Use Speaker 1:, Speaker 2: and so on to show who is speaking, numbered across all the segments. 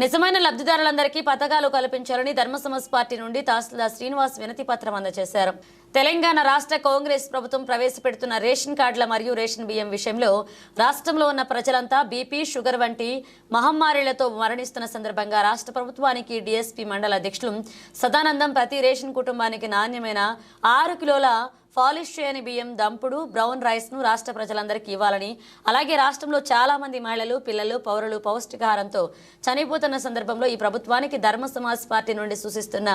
Speaker 1: నిజమైన లబ్ధిదారులందరికీ పథకాలు కల్పించాలని ధర్మ సమాజ్ పార్టీ నుండి తహసీల్దార్ శ్రీనివాస్ వినతి పత్రం అందజేశారు. తెలంగాణ రాష్ట్ర కాంగ్రెస్ ప్రభుత్వం ప్రవేశపెడుతున్న రేషన్ కార్డుల మరియు రేషన్ బియ్యం విషయంలో రాష్ట్రంలో ఉన్న ప్రజలంతా బీపీ షుగర్ వంటి మహమ్మారిలతో మరణిస్తున్న సందర్భంగా రాష్ట్ర ప్రభుత్వానికి డీఎస్పీ మండల అధ్యక్షులు సదానందం ప్రతి రేషన్ కుటుంబానికి నాణ్యమైన ఆరు కిలోల పాలిష్ చేయని బియ్యం దంపుడు బ్రౌన్ రైస్ను రాష్ట్ర ప్రజలందరికీ ఇవ్వాలని. అలాగే రాష్ట్రంలో చాలా మంది మహిళలు పిల్లలు పౌరులు పౌష్టికాహారంతో చనిపోతున్న సందర్భంలో ఈ ప్రభుత్వానికి ధర్మ సమాజ్ పార్టీ నుండి సూచిస్తున్న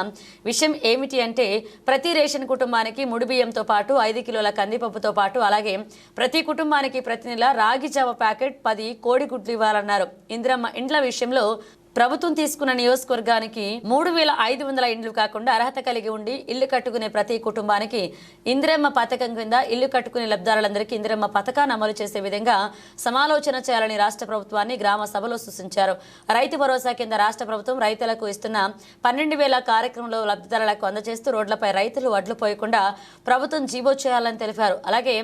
Speaker 1: విషయం ఏమిటి అంటే ప్రతి రేషన్ కుటుంబానికి ముడి బియ్యంతో పాటు ఐదు కిలోల కందిపప్పుతో పాటు అలాగే ప్రతి కుటుంబానికి ప్రతి నెల రాగి జావ ప్యాకెట్ పది కోడి గుడ్లు ఇవ్వాలన్నారు. ఇందిరమ్మ ఇండ్ల విషయంలో ప్రభుత్వం తీసుకున్న నియోజకవర్గానికి మూడు వేల ఐదు వందల ఇండ్లు కాకుండా అర్హత కలిగి ఉండి ఇల్లు కట్టుకునే ప్రతి కుటుంబానికి ఇందిరమ్మ పథకం కింద ఇల్లు కట్టుకునే లబ్ధారులందరికీ ఇందిరమ్మ పథకాన్ని అమలు చేసే విధంగా సమాలోచన చేయాలని రాష్ట్ర ప్రభుత్వాన్ని గ్రామ సభలో సూచించారు. రైతు భరోసా కింద రాష్ట్ర ప్రభుత్వం రైతులకు ఇస్తున్న పన్నెండు వేల కార్యక్రమంలో లబ్ధిదారులకు అందజేస్తూ రోడ్లపై రైతులు వడ్లు పోయకుండా ప్రభుత్వం జీవో చేయాలని తెలిపారు. అలాగే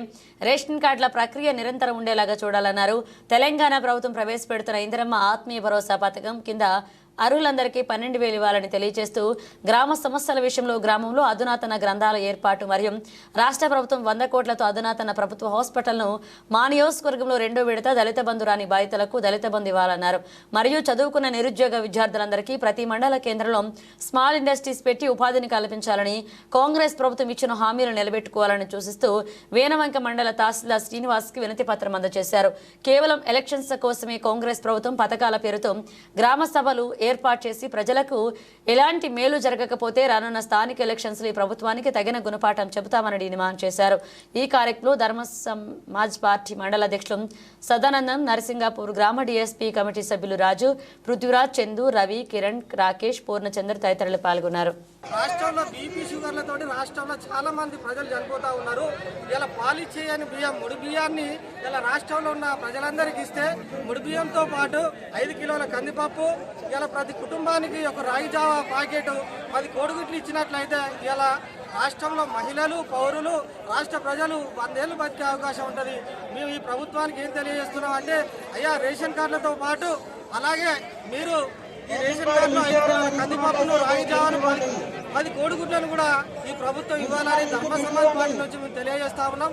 Speaker 1: రేషన్ కార్డుల ప్రక్రియ నిరంతరం ఉండేలాగా చూడాలన్నారు. తెలంగాణ ప్రభుత్వం ప్రవేశపెడుతున్న ఇందిరమ్మ ఆత్మీయ భరోసా పథకం కింద the అర్హులందరికీ పన్నెండు వేలు ఇవ్వాలని తెలియజేస్తూ గ్రామ సమస్యల విషయంలో గ్రామంలో అధునాతన గ్రంథాల ఏర్పాటు మరియు రాష్ట్ర ప్రభుత్వం వంద కోట్లతో అధునాతన ప్రభుత్వ హాస్పిటల్ను మా నియోజకవర్గంలో రెండో విడత దళిత బంధు రాని బాధితులకు దళిత బంధు ఇవ్వాలన్నారు. మరియు చదువుకున్న నిరుద్యోగ విద్యార్థులందరికీ ప్రతి మండల కేంద్రంలో స్మాల్ ఇండస్ట్రీస్ పెట్టి ఉపాధిని కల్పించాలని కాంగ్రెస్ ప్రభుత్వం ఇచ్చిన హామీలు నిలబెట్టుకోవాలని సూచిస్తూ వేనవంక మండల తహసీల్దార్ శ్రీనివాస్కి వినతి పత్రం అందజేశారు. కేవలం ఎలక్షన్స్ కోసమే కాంగ్రెస్ ప్రభుత్వం పథకాల పేరుతో గ్రామ సభలు ఏర్పాటు చేసి ప్రజలకు ఎలాంటి మేలు జరగకపోతే రానున్న స్థానిక ఎలక్షన్స్ ఈ ప్రభుత్వానికి తగిన గుణపాఠం చెబుతామని డిమాండ్ చేశారు. ఈ కార్యక్రమంలో ధర్మ సమాజ్ పార్టీ మండల అధ్యక్షులు సదానందం నరసింగాపూర్ గ్రామ డిఎస్పీ కమిటీ సభ్యులు రాజు పృథ్వీరాజ్ చందు రవి కిరణ్ రాకేష్ పూర్ణచంద్ర తదితరులు పాల్గొన్నారు.
Speaker 2: రాష్ట్రంలో బీపీ షుగర్లతోటి రాష్ట్రంలో చాలా మంది ప్రజలు చనిపోతూ ఉన్నారు. ఇలా పాలిచ్చేయని బియ్యం ముడి బియ్యాన్ని ఇలా రాష్ట్రంలో ఉన్న ప్రజలందరికీ ఇస్తే ముడి బియ్యంతో పాటు ఐదు కిలోల కందిపప్పు ఇలా ప్రతి కుటుంబానికి ఒక రాగి జావా ప్యాకెట్ పది కోడిగుడ్లు ఇచ్చినట్లయితే ఇలా రాష్ట్రంలో మహిళలు పౌరులు రాష్ట్ర ప్రజలు వందేళ్ళు బతికే అవకాశం ఉంటుంది. మేము ఈ ప్రభుత్వానికి ఏం తెలియజేస్తున్నాం అంటే అయ్యా రేషన్ కార్డులతో పాటు అలాగే మీరు ఈ రేషన్ కార్డులో ఐదు రాగి పది- పది కోడిగుడ్లను కూడా ఈ ప్రభుత్వం ఇవ్వాలని ధర్మ సమాజ్ పార్టీ నుంచి మేము తెలియజేస్తా ఉన్నాం.